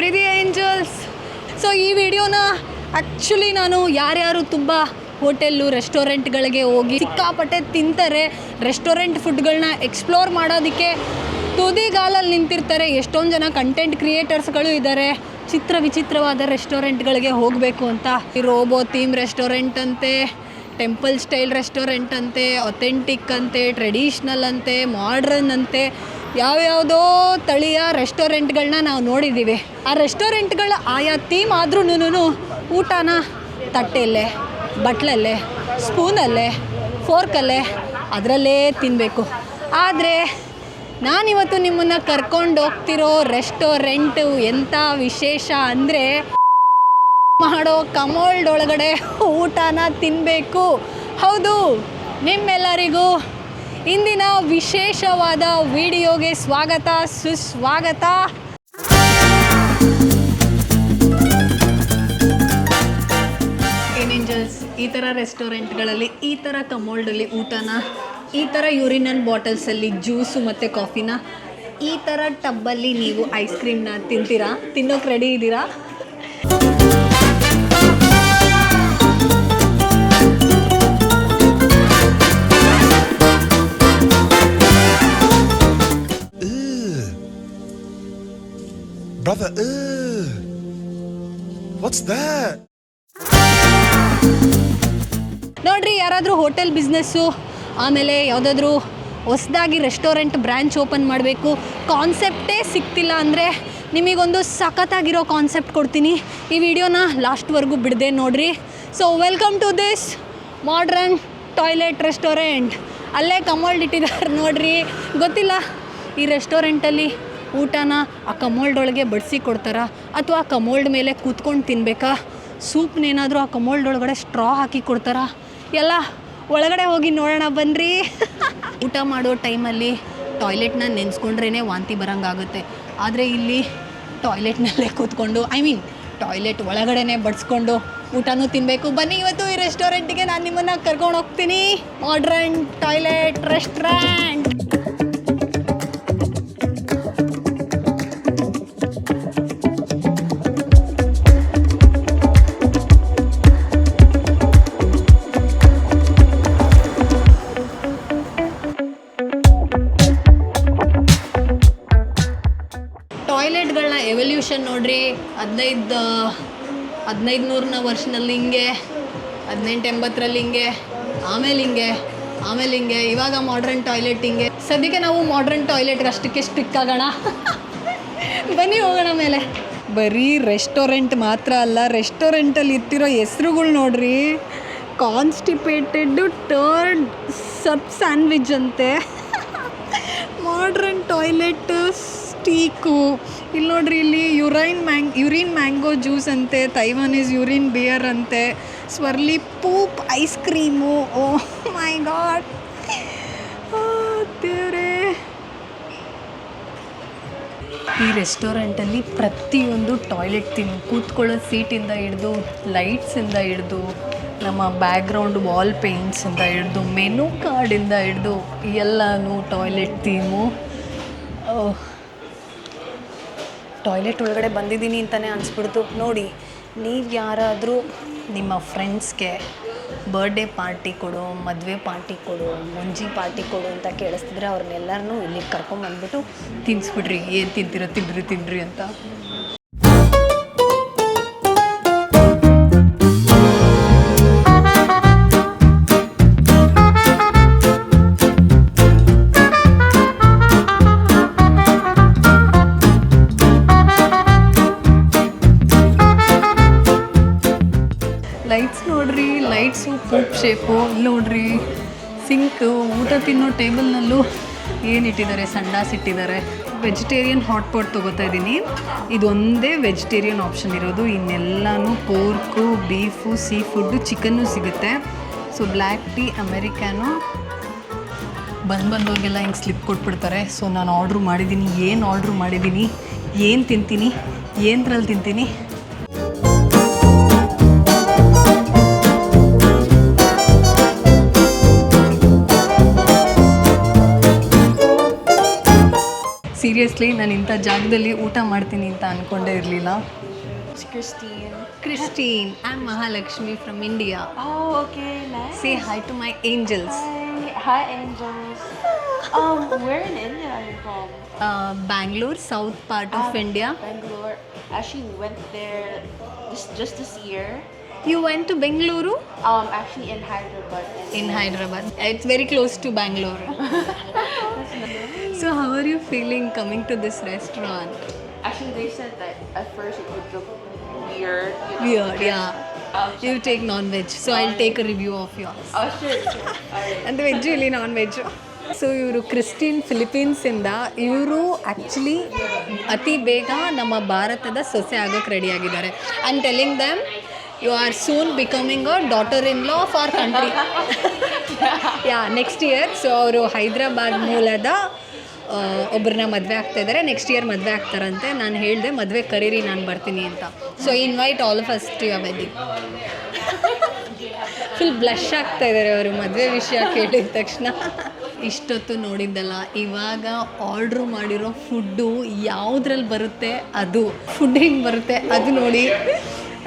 ಪ್ರೀತಿ angels so ಈ ವಿಡಿಯೋನ actually ನಾನು ಯಾರ್ಯಾರು ತುಂಬ ಹೋಟೆಲ್ಲು ರೆಸ್ಟೋರೆಂಟ್ಗಳಿಗೆ ಹೋಗಿ ಸಿಕ್ಕಾಪಟ್ಟೆ ತಿಂತಾರೆ. ರೆಸ್ಟೋರೆಂಟ್ ಫುಡ್ಗಳನ್ನ ಎಕ್ಸ್ಪ್ಲೋರ್ ಮಾಡೋದಕ್ಕೆ ತುದಿಗಾಲಲ್ಲಿ ನಿಂತಿರ್ತಾರೆ. ಎಷ್ಟೊಂದು ಜನ ಕಂಟೆಂಟ್ ಕ್ರಿಯೇಟರ್ಸ್ಗಳು ಇದ್ದಾರೆ ಚಿತ್ರ ವಿಚಿತ್ರವಾದ ರೆಸ್ಟೋರೆಂಟ್ಗಳಿಗೆ ಹೋಗಬೇಕು ಅಂತ. ಈ ರೋಬೋ ಥೀಮ್ ರೆಸ್ಟೋರೆಂಟ್ ಅಂತೆ ಟೆಂಪಲ್ ಸ್ಟೈಲ್ ರೆಸ್ಟೋರೆಂಟ್ ಅಂತೆ ಅಥೆಂಟಿಕ್ ಅಂತೆ ಟ್ರೆಡಿಷ್ನಲ್ ಅಂತೆ ಮಾಡ್ರನ್ ಅಂತೆ. ಯಾವ್ಯಾವುದೋ ತಳಿಯ ರೆಸ್ಟೋರೆಂಟ್ಗಳನ್ನ ನಾವು ನೋಡಿದ್ದೀವಿ. ಆ ರೆಸ್ಟೋರೆಂಟ್ಗಳು ಆಯಾ ಥೀಮ್ ಆದ್ರೂನು ಊಟನ ತಟ್ಟೆಯಲ್ಲೇ, ಬಟ್ಲಲ್ಲೇ, ಸ್ಪೂನಲ್ಲೇ, ಫೋರ್ಕಲ್ಲೇ ಅದರಲ್ಲೇ ತಿನ್ನಬೇಕು ಆದರೆ ನಾನಿವತ್ತು ನಿಮ್ಮನ್ನು ಕರ್ಕೊಂಡು ಹೋಗ್ತಿರೋ ರೆಸ್ಟೋರೆಂಟು ಎಂಥ ವಿಶೇಷ ಅಂದರೆ ಮಾಡೋ ಕಮೋಲ್ಡ್ ಒಳಗಡೆ ಊಟನ ತಿನ್ನಬೇಕು ಹೌದು, ನಿಮ್ಮೆಲ್ಲರಿಗೂ ಇಂದಿನ ವಿಶೇಷವಾದ ವಿಡಿಯೋಗೆ ಸ್ವಾಗತ, ಸುಸ್ವಾಗತ. ಏನೇಂಜಲ್ಸ್ ಈ ಥರ ರೆಸ್ಟೋರೆಂಟ್ಗಳಲ್ಲಿ, ಈ ಥರ ಕಮೋಲ್ಡಲ್ಲಿ ಊಟನ? ಈ ಥರ ಯೂರಿನನ್ ಬಾಟಲ್ಸಲ್ಲಿ ಜ್ಯೂಸು ಮತ್ತು ಕಾಫಿನ? ಈ ಥರ ಟಬ್ಬಲ್ಲಿ ನೀವು ಐಸ್ ಕ್ರೀಮ್ನ ತಿಂತೀರಾ? ತಿನ್ನೋಕೆ ರೆಡಿ ಇದ್ದೀರಾ Brother, uh, What's that? ನೋಡ್ರಿ ಯಾರಾದರೂ ಹೋಟೆಲ್ ಬಿಸ್ನೆಸ್ಸು ಆಮೇಲೆ ಯಾವುದಾದ್ರೂ ಹೊಸದಾಗಿ ರೆಸ್ಟೋರೆಂಟ್ ಬ್ರ್ಯಾಂಚ್ ಓಪನ್ ಮಾಡಬೇಕು ಕಾನ್ಸೆಪ್ಟೇ ಸಿಗ್ತಿಲ್ಲ ಅಂದರೆ ನಿಮಗೊಂದು ಸಖತ್ತಾಗಿರೋ ಕಾನ್ಸೆಪ್ಟ್ ಕೊಡ್ತೀನಿ. ಈ ವಿಡಿಯೋನ ಲಾಸ್ಟ್ವರೆಗೂ ಬಿಡದೆ ನೋಡ್ರಿ. So welcome to this modern toilet restaurant ಅಲ್ಲೇ ಕಮೋಲ್ಡ್ ಇಟ್ಟಿದ್ದಾರೆ ನೋಡ್ರಿ. ಗೊತ್ತಿಲ್ಲ ಈ ರೆಸ್ಟೋರೆಂಟಲ್ಲಿ ಊಟನ ಆ ಕಮೋಲ್ಡ್ ಒಳಗೆ ಬಡಿಸಿ ಕೊಡ್ತಾರಾ? ಅಥವಾ ಆ ಕಮೋಲ್ಡ್ ಮೇಲೆ ಕೂತ್ಕೊಂಡು ತಿನ್ನಬೇಕಾ ಸೂಪ್ನೇನಾದರೂ ಆ ಕಮೋಲ್ಡ್ ಒಳಗಡೆ ಸ್ಟ್ರಾ ಹಾಕಿ ಕೊಡ್ತಾರಾ? ಎಲ್ಲ ಒಳಗಡೆ ಹೋಗಿ ನೋಡೋಣ ಬನ್ನಿರಿ ಊಟ ಮಾಡೋ ಟೈಮಲ್ಲಿ ಟಾಯ್ಲೆಟ್ನ ನೆನೆಸ್ಕೊಂಡ್ರೇ ವಾಂತಿ ಬರೋಂಗಾಗುತ್ತೆ. ಆದರೆ ಇಲ್ಲಿ ಟಾಯ್ಲೆಟ್ನಲ್ಲೇ ಕೂತ್ಕೊಂಡು ಐ ಮೀನ್ ಟಾಯ್ಲೆಟ್ ಒಳಗಡೆನೆ ಬಡಿಸ್ಕೊಂಡು ಊಟನೂ ತಿನ್ನಬೇಕು ಬನ್ನಿ ಇವತ್ತು ಈ ರೆಸ್ಟೋರೆಂಟಿಗೆ ನಾನು ನಿಮ್ಮನ್ನು ಕರ್ಕೊಂಡು ಹೋಗ್ತೀನಿ. ಮಾಡ್ರನ್ ಟಾಯ್ಲೆಟ್ ರೆಸ್ಟೋರೆಂಟ್ ಹದಿನೈದು ಹದಿನೈದು ನೂರನ ವರ್ಷನಲ್ಲಿ ಹಿಂಗೆ, ಹದಿನೆಂಟು ಎಂಬತ್ತರಲ್ಲಿ ಹಿಂಗೆ, ಆಮೇಲೆ ಹಿಂಗೆ ಆಮೇಲೆ ಹಿಂಗೆ, ಇವಾಗ ಮಾಡ್ರನ್ ಟಾಯ್ಲೆಟ್ ಹಿಂಗೆ. ಸದ್ಯಕ್ಕೆ ನಾವು ಮಾಡ್ರನ್ ಟಾಯ್ಲೆಟ್ಗೆ ಅಷ್ಟಕ್ಕೆ ಸ್ಟಿಕ್ ಆಗೋಣ. ಬನ್ನಿ ಹೋಗೋಣ ಮೇಲೆ ಬರೀ ರೆಸ್ಟೋರೆಂಟ್ ಮಾತ್ರ ಅಲ್ಲ ರೆಸ್ಟೋರೆಂಟಲ್ಲಿ ಇರ್ತಿರೋ ಹೆಸ್ರುಗಳು ನೋಡ್ರಿ. ಕಾನ್ಸ್ಟಿಪೇಟೆಡ್ ಟರ್ಡ್ ಸಬ್ ಸ್ಯಾಂಡ್ವಿಚ್ ಅಂತೆ. ಮಾಡ್ರನ್ ಟಾಯ್ಲೆಟ್ ಸ್ಟೀಕು ಇಲ್ಲಿ ನೋಡ್ರಿ ಇಲ್ಲಿ urine mango, urine mango juice ಅಂತೆ ಇಸ್ ಯುರಿನ್ ಬಿಯರ್ ಅಂತೆ, swirly poop ice cream. Oh my God. ದೇವ್ರೇ. ಈ ರೆಸ್ಟೋರೆಂಟಲ್ಲಿ ಪ್ರತಿಯೊಂದು ಟಾಯ್ಲೆಟ್ ತಿನ್, ಕೂತ್ಕೊಳ್ಳೋ ಸೀಟಿಂದ ಹಿಡಿದು, ಲೈಟ್ಸಿಂದ ಹಿಡಿದು, ನಮ್ಮ ಬ್ಯಾಕ್ಗ್ರೌಂಡ್ ವಾಲ್ ಪೇಂಟ್ಸಿಂದ ಹಿಡಿದು, ಮೆನು ಕಾರ್ಡಿಂದ ಹಿಡಿದು ಎಲ್ಲನೂ ಟಾಯ್ಲೆಟ್ ಥೀಮು. ಟಾಯ್ಲೆಟ್ ಒಳಗಡೆ ಬಂದಿದ್ದೀನಿ ಅಂತಲೇ ಅನಿಸ್ಬಿಡ್ತು. ನೋಡಿ, ನೀವು ಯಾರಾದರೂ ನಿಮ್ಮ ಫ್ರೆಂಡ್ಸ್ಗೆ ಬರ್ಡೇ ಪಾರ್ಟಿ ಕೊಡು, ಮದುವೆ ಪಾರ್ಟಿ ಕೊಡು, ಮುಂಜಿ ಪಾರ್ಟಿ ಕೊಡು ಅಂತ ಕೇಳಿಸ್ತಿದ್ರೆ ಅವ್ರನ್ನೆಲ್ಲರನ್ನೂ ಇಲ್ಲಿಗೆ ಕರ್ಕೊಂಬಂದ್ಬಿಟ್ಟು ತಿನ್ನಿಸ್ಬಿಡ್ರಿ ಏನು ತಿಂತೀರೋ ತಿಂದ್ರಿ ತಿನ್ರಿ ಅಂತ. ಶೇಪು ಇಲ್ಲಿ ನೋಡ್ರಿ ಸಿಂಕು ಊಟ ತಿನ್ನೋ ಟೇಬಲ್ನಲ್ಲೂ ಏನು ಇಟ್ಟಿದ್ದಾರೆ ಸಂಡಾಸ್ ಇಟ್ಟಿದ್ದಾರೆ ವೆಜಿಟೇರಿಯನ್ ಹಾಟ್ ಪಾಟ್ ತೊಗೋತಾ ಇದ್ದೀನಿ. ಇದೊಂದೇ ವೆಜಿಟೇರಿಯನ್ ಆಪ್ಷನ್ ಇರೋದು. ಇನ್ನೆಲ್ಲನೂ pork beef sea food chicken ಸಿಗುತ್ತೆ. ಸೊ ಬ್ಲ್ಯಾಕ್ ಟೀ ಅಮೆರಿಕ್ಯಾನು ಬಂದು ಬಂದವ್ರಿಗೆಲ್ಲ ಹಿಂಗೆ ಸ್ಲಿಪ್ ಕೊಟ್ಬಿಡ್ತಾರೆ. ಸೊ ನಾನು ಆರ್ಡ್ರು ಮಾಡಿದ್ದೀನಿ. ಏನು ಆರ್ಡ್ರು ಮಾಡಿದ್ದೀನಿ? ಏನು ತಿಂತೀನಿ? ಏನದ್ರಲ್ಲಿ ತಿಂತೀನಿ? ಪ್ರಿವಿಯಸ್ಲಿ ನಾನು ಇಂಥ ಜಾಗದಲ್ಲಿ ಊಟ ಮಾಡ್ತೀನಿ ಅಂತ ಅನ್ಕೊಂಡೇ ಇರಲಿಲ್ಲ. Christine Christine I am Mahalakshmi from India okay hi to my angels hi angels Bangalore south part of India Bangalore just this year you went to Bengaluru in Hyderabad it's very close to Bangalore so, how are you feeling coming to this restaurant? Actually, they said that at first it would look weird. You know, Weird, because- yeah. Oh, You take non-veg, so I'll take a review of yours. oh, sure, sure. Alright. ಅಂದರೆ veg ಇಲ್ಲಿ non veg so ಇವರು Christine ಫಿಲಿಪೀನ್ಸಿಂದ ಇವರು actually ಅತಿ ಬೇಗ ನಮ್ಮ ಭಾರತದ ಸೊಸೆ ಆಗೋಕ್ಕೆ ರೆಡಿ ಆಗಿದ್ದಾರೆ am telling them you are soon becoming a daughter in law for country yeah next year so ಅವರು ಹೈದರಾಬಾದ್ ಮೂಲದ ಆ, ಒಬ್ರನ್ನ ಮದುವೆ ಆಗ್ತಾ ಇದ್ದಾರೆ ನೆಕ್ಸ್ಟ್ ಇಯರ್ ಮದುವೆ ಆಗ್ತಾರಂತೆ. ನಾನು ಹೇಳಿದೆ ಮದುವೆ ಕರೀರಿ ನಾನು ಬರ್ತೀನಿ ಅಂತ. So invite all of us to your wedding full blush ಆಗ್ತಾ ಇದ್ದಾರೆ ಅವರು ಮದುವೆ ವಿಷಯ ಕೇಳಿದ ತಕ್ಷಣ. ಇಷ್ಟೊತ್ತು ನೋಡಿದ್ದಲ್ಲ ಇವಾಗ ಆರ್ಡ್ರ್ ಮಾಡಿರೋ ಫುಡ್ಡು ಯಾವುದ್ರಲ್ಲಿ ಬರುತ್ತೆ ಅದು. ಫುಡ್ ಹೆಂಗೆ ಬರುತ್ತೆ ಅದು ನೋಡಿ.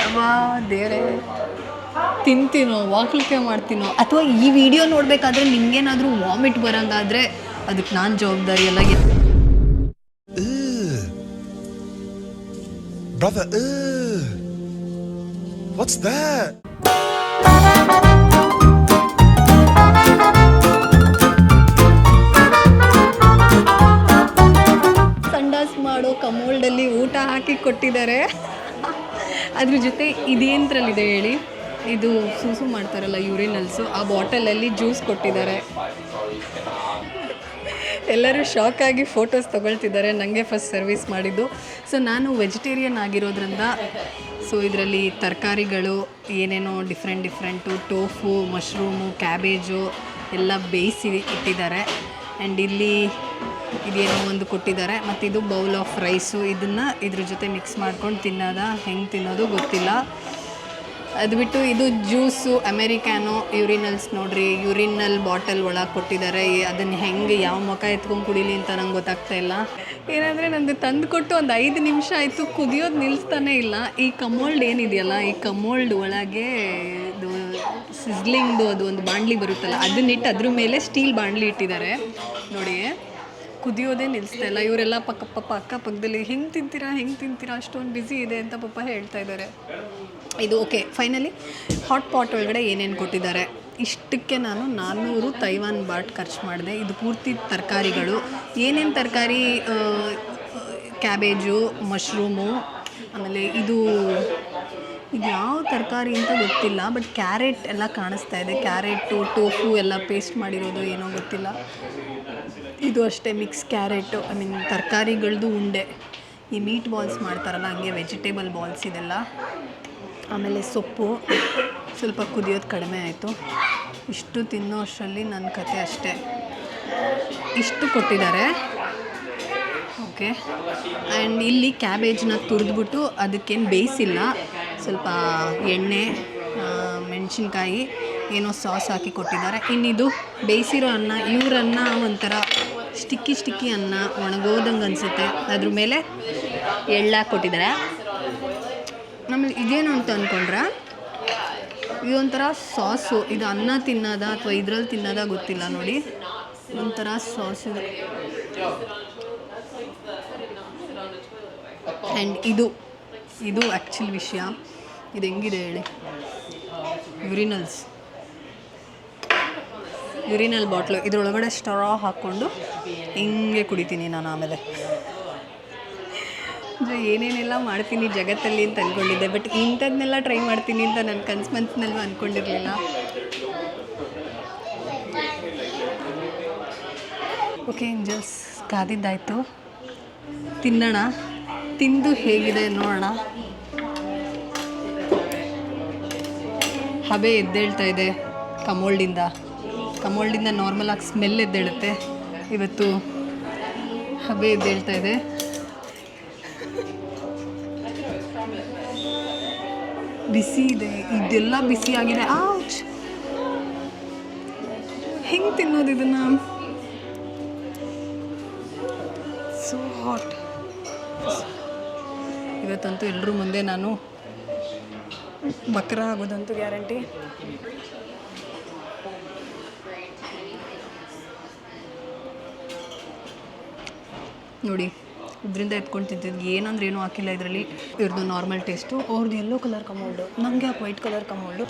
ಅವಾ ದೇವರೇ. ತಿಂತೀನೋ ವಾಕಲ್ಕೆ ಮಾಡ್ತೀನೋ ಅಥವಾ ಈ ವಿಡಿಯೋ ನೋಡಬೇಕಾದ್ರೆ ನಿಮಗೇನಾದರೂ ವಾಮಿಟ್ ಬರೋಂಗಾದ್ರೆ ಅದಕ್ಕೆ ನಾನು ಜವಾಬ್ದಾರಿ ಎಲ್ಲ. Brother, ugh. What's that? ಸಂಡಾಸ್ ಮಾಡೋ ಕಮೋಲ್ಡಲ್ಲಿ ಊಟ ಹಾಕಿ ಕೊಟ್ಟಿದ್ದಾರೆ ಅದ್ರ ಜೊತೆ ಇದೇಂದ್ರಲ್ಲಿದೆ ಹೇಳಿ ಇದು ಸೂಸು ಮಾಡ್ತಾರಲ್ಲ ಯೂರಿನಲ್ಸು ಆ ಬಾಟಲಲ್ಲಿ ಜ್ಯೂಸ್ ಕೊಟ್ಟಿದ್ದಾರೆ ಎಲ್ಲರೂ ಶಾಕ್ ಆಗಿ ಫೋಟೋಸ್ ತೊಗೊಳ್ತಿದ್ದಾರೆ. ನನಗೆ ಫಸ್ಟ್ ಸರ್ವಿಸ್ ಮಾಡಿದ್ದು. ಸೊ ನಾನು ವೆಜಿಟೇರಿಯನ್ ಆಗಿರೋದ್ರಿಂದ ಸೊ ಇದರಲ್ಲಿ ತರಕಾರಿಗಳು, ಏನೇನೋ different different tofu mushroom cabbage ಎಲ್ಲ ಬೇಯಿಸಿ ಇಟ್ಟಿದ್ದಾರೆ. ಆ್ಯಂಡ್ ಇಲ್ಲಿ ಇದೇನೋ ಒಂದು ಕೊಟ್ಟಿದ್ದಾರೆ. ಮತ್ತು ಇದು ಬೌಲ್ ಆಫ್ ರೈಸು ಇದನ್ನು ಇದ್ರ ಜೊತೆ ಮಿಕ್ಸ್ ಮಾಡ್ಕೊಂಡು ತಿನ್ನೋದ, ಹೆಂಗೆ ತಿನ್ನೋದು ಗೊತ್ತಿಲ್ಲ. ಅದು ಬಿಟ್ಟು ಇದು ಜ್ಯೂಸು, ಅಮೆರಿಕಾನೋ, ಯೂರಿನಲ್ಸ್ ನೋಡ್ರಿ. ಯೂರಿನಲ್ ಬಾಟಲ್ ಒಳಗೆ ಕೊಟ್ಟಿದ್ದಾರೆ ಅದನ್ನು ಹೆಂಗೆ ಯಾವ ಮುಖ ಎತ್ಕೊಂಡು ಕುಡೀಲಿ ಅಂತ ನಂಗೆ ಗೊತ್ತಾಗ್ತಾ ಇಲ್ಲ. ಏನಂದರೆ ನಂದು ತಂದು ಕೊಟ್ಟು ಒಂದು ಐದು ನಿಮಿಷ ಆಯಿತು ಕುದಿಯೋದು ನಿಲ್ಲಿಸ್ತಾನೆ ಇಲ್ಲ. ಈ ಕಮೋಲ್ಡ್ ಏನಿದೆಯಲ್ಲ, ಈ ಕಮೋಲ್ಡ್ ಒಳಗೆ ಇದು ಸಿಸ್ಲಿಂಗ್ದು ಅದು ಒಂದು ಬಾಣಲಿ ಬರುತ್ತಲ್ಲ ಅದನ್ನಿಟ್ಟು ಅದ್ರ ಮೇಲೆ ಸ್ಟೀಲ್ ಬಾಣಲಿ ಇಟ್ಟಿದ್ದಾರೆ ನೋಡಿ, ಕುದಿಯೋದೇ ನಿಲ್ಲಿಸ್ತಾ ಇಲ್ಲ. ಇವರೆಲ್ಲ ಪಕ್ಕ ಪಪ್ಪ ಅಕ್ಕಪಕ್ಕದಲ್ಲಿ, ಹೆಂಗೆ ತಿಂತೀರಾ ಹೆಂಗೆ ತಿಂತೀರಾ, ಅಷ್ಟೊಂದು ಬ್ಯುಸಿ ಇದೆ ಅಂತ ಪಪ್ಪ ಹೇಳ್ತಾ ಇದ್ದಾರೆ ಇದು ಓಕೆ ಫೈನಲಿ ಹಾಟ್ ಪಾಟ್ ಒಳಗಡೆ ಏನೇನು ಕೊಟ್ಟಿದ್ದಾರೆ? ಇಷ್ಟಕ್ಕೆ ನಾನು ನಾನ್ನೂರು ತೈವಾನ್ ಬಾಟ್ ಖರ್ಚು ಮಾಡಿದೆ. ಇದು ಪೂರ್ತಿ ತರಕಾರಿಗಳು. ಏನೇನು ತರಕಾರಿ ಕ್ಯಾಬೇಜು ಮಶ್ರೂಮು ಆಮೇಲೆ ಇದು ಇದು ಯಾವ ತರಕಾರಿ ಅಂತ ಗೊತ್ತಿಲ್ಲ ಬಟ್ ಕ್ಯಾರೆಟ್ ಎಲ್ಲ ಕಾಣಿಸ್ತಾ ಇದೆ. ಕ್ಯಾರೆಟು ಟೋಫು ಎಲ್ಲ ಪೇಸ್ಟ್ ಮಾಡಿರೋದು ಏನೋ ಗೊತ್ತಿಲ್ಲ. ಇದು ಅಷ್ಟೇ ಮಿಕ್ಸ್ ಕ್ಯಾರೆಟು ಐ ಮೀನ್ ತರಕಾರಿಗಳದ್ದು ಉಂಡೆ. ಈ ಮೀಟ್ ಬಾಲ್ಸ್ ಮಾಡ್ತಾರಲ್ಲ, ಹಂಗೆ ವೆಜಿಟೇಬಲ್ ಬಾಲ್ಸ್ ಇದೆಲ್ಲ. ಆಮೇಲೆ ಸೊಪ್ಪು, ಸ್ವಲ್ಪ ಕುದಿಯೋದು ಕಡಿಮೆ ಆಯಿತು. ಇಷ್ಟು ತಿನ್ನೋ ಅಷ್ಟರಲ್ಲಿ ನನ್ನ ಕತೆ ಅಷ್ಟೇ. ಇಷ್ಟು ಕೊಟ್ಟಿದ್ದಾರೆ. ಓಕೆ. ಆ್ಯಂಡ್ ಇಲ್ಲಿ ಕ್ಯಾಬೇಜ್ನ ತುರಿದ್ಬಿಟ್ಟು ಅದಕ್ಕೇನು ಬೇಯಿಸಿಲ್ಲ. ಸ್ವಲ್ಪ ಎಣ್ಣೆ ಮೆಣಸಿನ್ಕಾಯಿ, ಏನೋ ಸಾಸ್ ಹಾಕಿ ಕೊಟ್ಟಿದ್ದಾರೆ. ಇನ್ನಿದು ಬೇಯಿಸಿರೋ ಅನ್ನ ಇವರನ್ನ ಒಂಥರ ಸ್ಟಿಕ್ಕಿ ಸ್ಟಿಕ್ಕಿ ಅನ್ನ ಒಣಗೋದಂಗೆ ಅನಿಸುತ್ತೆ. ಅದ್ರ ಮೇಲೆ ಎಳ್ಳಾಕಿ ಕೊಟ್ಟಿದ್ದಾರೆ. ಆಮೇಲೆ ಇದೇನು ಅಂತ ಅಂದ್ಕೊಂಡ್ರೆ ಇದೊಂಥರ ಸಾಸು, ಇದು ಅನ್ನ ತಿನ್ನೋದ ಅಥವಾ ಇದ್ರಲ್ಲಿ ತಿನ್ನೋದ ಗೊತ್ತಿಲ್ಲ ನೋಡಿ. ಒಂಥರ ಸಾಸ್ ಆ್ಯಂಡ್ ಇದು ಇದು ಆ್ಯಕ್ಚುಲ್ ವಿಷಯ. ಇದು ಹೆಂಗಿದೆ ಹೇಳಿ? ಯುರಿನಲ್ಸ್ ಯುರಿನಲ್ ಬಾಟ್ಲು ಇದ್ರೊಳಗಡೆ ಸ್ಟ್ರಾ ಹಾಕ್ಕೊಂಡು ಹಿಂಗೆ ಕುಡಿತೀನಿ ನಾನು ಆಮೇಲೆ. ಜೊ ಏನೇನೆಲ್ಲ ಮಾಡ್ತೀನಿ ಜಗತ್ತಲ್ಲಿ ಅಂತ ಅಂದ್ಕೊಂಡಿದ್ದೆ ಬಟ್ ಇಂಥದ್ನೆಲ್ಲ ಟ್ರೈ ಮಾಡ್ತೀನಿ ಅಂತ ನನ್ನ ಕನ್ಸು ಮನ್ಸಿನಲ್ಲೂ ಅಂದ್ಕೊಂಡಿರಲಿಲ್ಲ ಓಕೆ ಏಂಜಲ್ಸ್ ಕಾದಿದ್ದಾಯಿತು. ತಿನ್ನೋಣ. ತಿಂದು ಹೇಗಿದೆ ನೋಡೋಣ. ಹಬೆ ಎದ್ದೇಳ್ತಾ ಇದೆ ಕಮೋಲ್ಡಿಂದ ಕಮೋಲ್ಡಿಂದ ನಾರ್ಮಲಾಗಿ ಸ್ಮೆಲ್ ಎದ್ದೇಳುತ್ತೆ. ಇವತ್ತು ಹಬೆ ಎದ್ದೇಳ್ತಾ ಇದೆ. ಬಿಸಿ ಇದೆ. ಇದೆಲ್ಲ ಬಿಸಿ ಬಿಸಿಯಾಗಿದೆ ಆಚ್ ಹೆಂಗೆ ತಿನ್ನೋದು ಇದನ್ನು? ಸೋ ಹಾಟ್ ಇವತ್ತಂತೂ ಎಲ್ಲರೂ ಮುಂದೆ ನಾನು ಬಕ್ರ ಆಗೋದಂತೂ ಗ್ಯಾರಂಟಿ ನೋಡಿ. ಇದರಿಂದ ಎತ್ಕೊಂಡು ತಿಂತಿದ್ವಿ ಏನಂದ್ರೆ ಏನೂ ಹಾಕಿಲ್ಲ ಇದರಲ್ಲಿ. ಇವ್ರದ್ದು ನಾರ್ಮಲ್ ಟೇಸ್ಟು ಅವ್ರದ್ದು ಎಲ್ಲೋ ಕಲರ್ ಕಮೌಲ್ಡು ನಮಗೆ ಯಾಕೆ ವೈಟ್ ಕಲರ್ ಕಮೌಲ್ಡು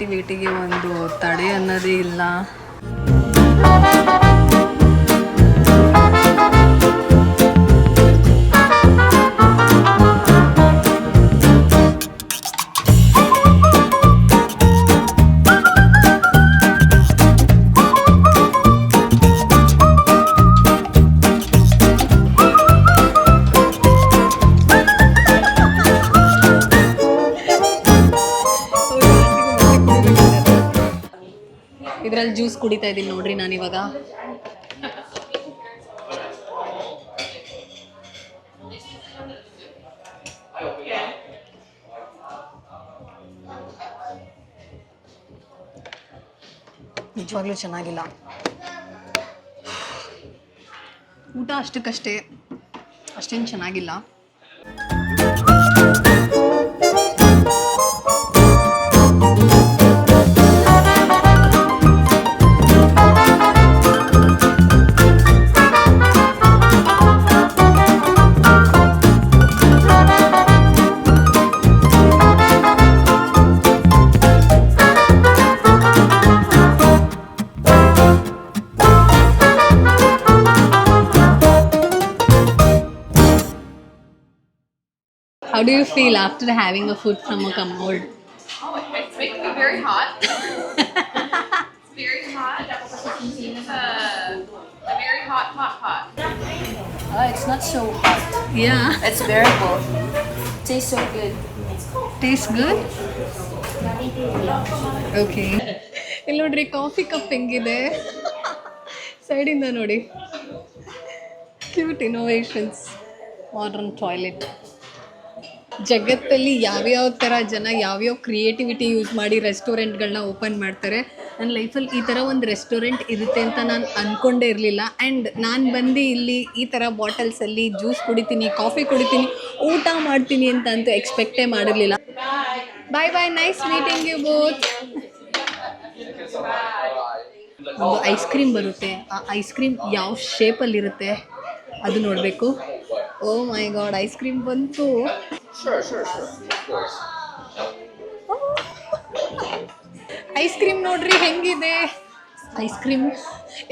ಕ್ರಿಯೇಟಿವಿಟಿಗೆ ಒಂದು ತಡೆ ಅನ್ನೋದೇ ಇಲ್ಲ. ಕುಡಿತಾ ಇದ್ದೀನಿ ನೋಡ್ರಿ ನಾನಿವಾಗ ನಿಜವಾಗ್ಲೂ ಚೆನ್ನಾಗಿಲ್ಲ. ಊಟ ಅಷ್ಟಕ್ಕಷ್ಟೇ ಅಷ್ಟೇನು ಚೆನ್ನಾಗಿಲ್ಲ. How do you feel after having a food from a commode? Oh, it's making me very hot. it's very hot. It's a, a very hot, hot, hot. Uh, it's not so hot. Yeah. It's bearable. Tastes so good. Tastes good? Okay ಇಲ್ಲಿ ನೋಡ್ರಿ coffee cup ಹೆಂಗಿದೆ ಸೈಡಿಂದ ನೋಡಿ cute innovations modern toilet ಜಗತ್ತಲ್ಲಿ ಯಾವ್ಯಾವ ಥರ ಜನ ಯಾವ್ಯಾವ ಕ್ರಿಯೇಟಿವಿಟಿ ಯೂಸ್ ಮಾಡಿ ರೆಸ್ಟೋರೆಂಟ್ಗಳನ್ನ ಓಪನ್ ಮಾಡ್ತಾರೆ. ನನ್ನ ಲೈಫಲ್ಲಿ ಈ ಥರ ಒಂದು ರೆಸ್ಟೋರೆಂಟ್ ಇರುತ್ತೆ ಅಂತ ನಾನು ಅಂದ್ಕೊಂಡೇ ಇರಲಿಲ್ಲ. ಆ್ಯಂಡ್ ನಾನು ಬಂದು ಇಲ್ಲಿ ಈ ಥರ ಬಾಟಲ್ಸಲ್ಲಿ ಜ್ಯೂಸ್ ಕುಡಿತೀನಿ ಕಾಫಿ ಕುಡಿತೀನಿ, ಊಟ ಮಾಡ್ತೀನಿ ಅಂತ ಅಂತೂ ಎಕ್ಸ್ಪೆಕ್ಟೇ ಮಾಡಿರಲಿಲ್ಲ. Bye bye nice meeting you both ಒಂದು ಐಸ್ ಕ್ರೀಮ್ ಬರುತ್ತೆ. ಆ ಐಸ್ ಕ್ರೀಮ್ ಯಾವ ಶೇಪಲ್ಲಿರುತ್ತೆ ಅದು ನೋಡಬೇಕು. Oh my god ice cream ಬಂತು. ಐಸ್ ಕ್ರೀಮ್ ನೋಡ್ರಿ ಹೆಂಗಿದೆ? ಐಸ್ ಕ್ರೀಮ್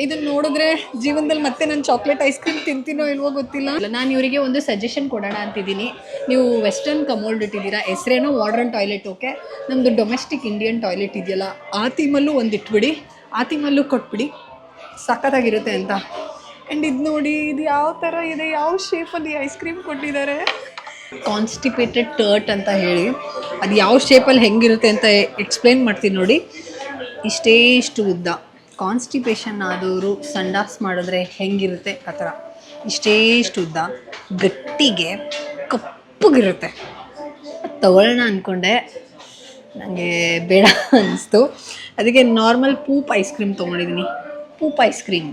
ಇದನ್ನ ನೋಡಿದ್ರೆ ಜೀವನದಲ್ಲಿ ಮತ್ತೆ ನಾನು ಚಾಕ್ಲೇಟ್ ಐಸ್ ಕ್ರೀಮ್ ತಿಂತೀನೋ ಇಲ್ವೋ ಗೊತ್ತಿಲ್ಲ. ನಾನು ಇವರಿಗೆ ಒಂದು ಸಜೆಷನ್ ಕೊಡೋಣ ಅಂತಿದ್ದೀನಿ. ನೀವು ವೆಸ್ಟರ್ನ್ ಕಮೋಲ್ಡ್ ಇಟ್ಟಿದ್ದೀರಾ ಹೆಸ್ರೇನೋ ವಾಡ್ರನ್ ಟಾಯ್ಲೆಟ್ ಓಕೆ ನಮ್ಮದು ಡೊಮೆಸ್ಟಿಕ್ ಇಂಡಿಯನ್ ಟಾಯ್ಲೆಟ್ ಇದೆಯಲ್ಲ ಆ ಥೀಮಲ್ಲೂ ಒಂದು ಇಟ್ಬಿಡಿ ಆ ಥೀಮಲ್ಲೂ ಕೊಟ್ಬಿಡಿ. ಸಖತ್ತಾಗಿರುತ್ತೆ ಅಂತ. ಆ್ಯಂಡ್ ಇದು ನೋಡಿ ಇದು ಯಾವ ಥರ ಇದೆ, ಯಾವ ಶೇಪಲ್ಲಿ ಐಸ್ ಕ್ರೀಮ್ ಕೊಟ್ಟಿದ್ದಾರೆ. ಕಾನ್ಸ್ಟಿಪೇಟೆಡ್ ಟರ್ಟ್ ಅಂತ ಹೇಳಿ. ಅದು ಯಾವ ಶೇಪಲ್ಲಿ ಹೆಂಗಿರುತ್ತೆ ಅಂತ ಎಕ್ಸ್ಪ್ಲೇನ್ ಮಾಡ್ತೀನಿ ನೋಡಿ. ಇಷ್ಟೇ ಇಷ್ಟು ಉದ್ದ. ಕಾನ್ಸ್ಟಿಪೇಷನ್ ಆದವರು ಸಂಡಾಸ್ ಮಾಡಿದ್ರೆ ಹೆಂಗಿರುತ್ತೆ ಆ ಥರ ಇಷ್ಟೇ ಇಷ್ಟು ಉದ್ದ. ಗಟ್ಟಿಗೆ ಕಪ್ಪಗಿರುತ್ತೆ. ತಗೊಳ್ಳೋಣ ಅಂದ್ಕೊಂಡೆ ನನಗೆ ಬೇಡ ಅನ್ನಿಸ್ತು ಅದಕ್ಕೆ ನಾರ್ಮಲ್ ಪೂಪ್ ಐಸ್ ಕ್ರೀಮ್ ತೊಗೊಂಡಿದ್ದೀನಿ ಪೂಪ್ ಐಸ್ ಕ್ರೀಮ್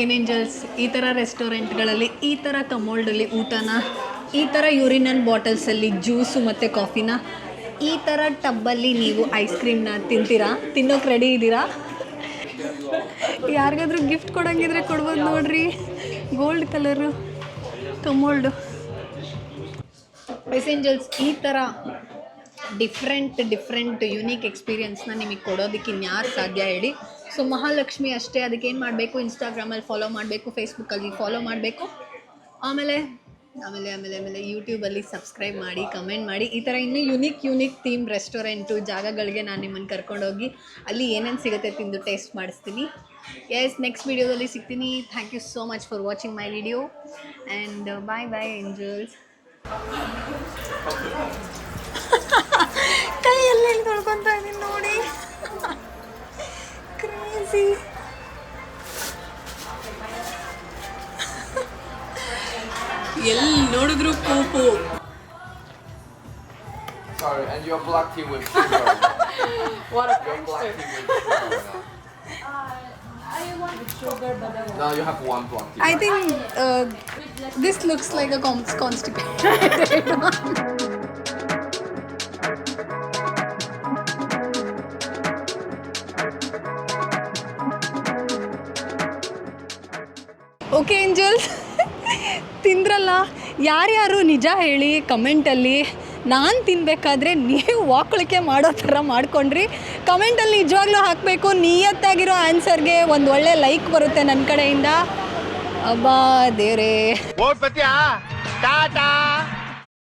ಏನೇಂಜಲ್ಸ್ ಈ ಥರ ರೆಸ್ಟೋರೆಂಟ್ಗಳಲ್ಲಿ, ಈ ಥರ ಕಮೋಲ್ಡಲ್ಲಿ ಊಟನ, ಈ ಥರ ಯೂರಿನನ್ ಬಾಟಲ್ಸಲ್ಲಿ ಜ್ಯೂಸು ಮತ್ತು ಕಾಫಿನ, ಈ ಥರ ಟಬ್ಬಲ್ಲಿ ನೀವು ಐಸ್ ಕ್ರೀಮ್ನ ತಿಂತೀರಾ? ತಿನ್ನೋಕೆ ರೆಡಿ ಇದ್ದೀರಾ? ಯಾರಿಗಾದ್ರೂ ಗಿಫ್ಟ್ ಕೊಡಂಗಿದ್ರೆ ಕೊಡ್ಬೋದು ನೋಡ್ರಿ. Gold colour ಕಮೋಲ್ಡು. ಪೆಸೆಂಜಲ್ಸ್ ಈ ಥರ ಡಿಫ್ರೆಂಟ್ ಡಿಫ್ರೆಂಟ್ ಯುನೀಕ್ ಎಕ್ಸ್ಪೀರಿಯನ್ಸ್ನ ನಿಮಗೆ ಕೊಡೋದಕ್ಕೆ ಇನ್ಯಾರು ಸಾಧ್ಯ ಹೇಳಿ. ಸೊ ಮಹಾಲಕ್ಷ್ಮಿ ಅಷ್ಟೇ, ಅದಕ್ಕೆ ಏನು ಮಾಡಬೇಕು? ಇನ್ಸ್ಟಾಗ್ರಾಮಲ್ಲಿ ಫಾಲೋ ಮಾಡಬೇಕು ಫೇಸ್ಬುಕ್ಕಲ್ಲಿ ಫಾಲೋ ಮಾಡಬೇಕು. ಆಮೇಲೆ ಆಮೇಲೆ ಆಮೇಲೆ ಆಮೇಲೆ ಯೂಟ್ಯೂಬಲ್ಲಿ ಸಬ್ಸ್ಕ್ರೈಬ್ ಮಾಡಿ ಕಮೆಂಟ್ ಮಾಡಿ. ಈ ಥರ ಇನ್ನೂ ಯುನೀಕ್ ಯುನೀಕ್ ಥೀಮ್ ರೆಸ್ಟೋರೆಂಟು ಜಾಗಗಳಿಗೆ ನಾನು ನಿಮ್ಮನ್ನು ಕರ್ಕೊಂಡೋಗಿ ಅಲ್ಲಿ ಏನೇನು ಸಿಗುತ್ತೆ ತಿಂದು ಟೇಸ್ಟ್ ಮಾಡಿಸ್ತೀನಿ. ಎಸ್ ನೆಕ್ಸ್ಟ್ ವೀಡಿಯೋದಲ್ಲಿ ಸಿಗ್ತೀನಿ. Thank you so much for watching my video and bye bye angels black tea with sugar. What a Your black tea with sugar. I want sugar, but I No, you have one black tea. I think I think this looks like a constipated okay angels ತಿಂದ್ರಲ್ಲ ಯಾರ್ಯಾರು ನಿಜ ಹೇಳಿ ಕಮೆಂಟಲ್ಲಿ ನಾನು ತಿನ್ನಬೇಕಾದ್ರೆ ನೀವು ವಾಕಳಿಕೆ ಮಾಡೋ ಥರ ಮಾಡ್ಕೊಂಡ್ರಿ. ಕಮೆಂಟಲ್ಲಿ ನಿಜವಾಗ್ಲೂ ಹಾಕಬೇಕು, ನಿಯತ್ತಾಗಿರೋ ಆನ್ಸರ್ಗೆ ಒಂದು ಒಳ್ಳೆ ಲೈಕ್ ಬರುತ್ತೆ ನನ್ನ ಕಡೆಯಿಂದ. ಅಬ್ಬಾ ದೇವ್ರೇ. ಟಾಟಾ.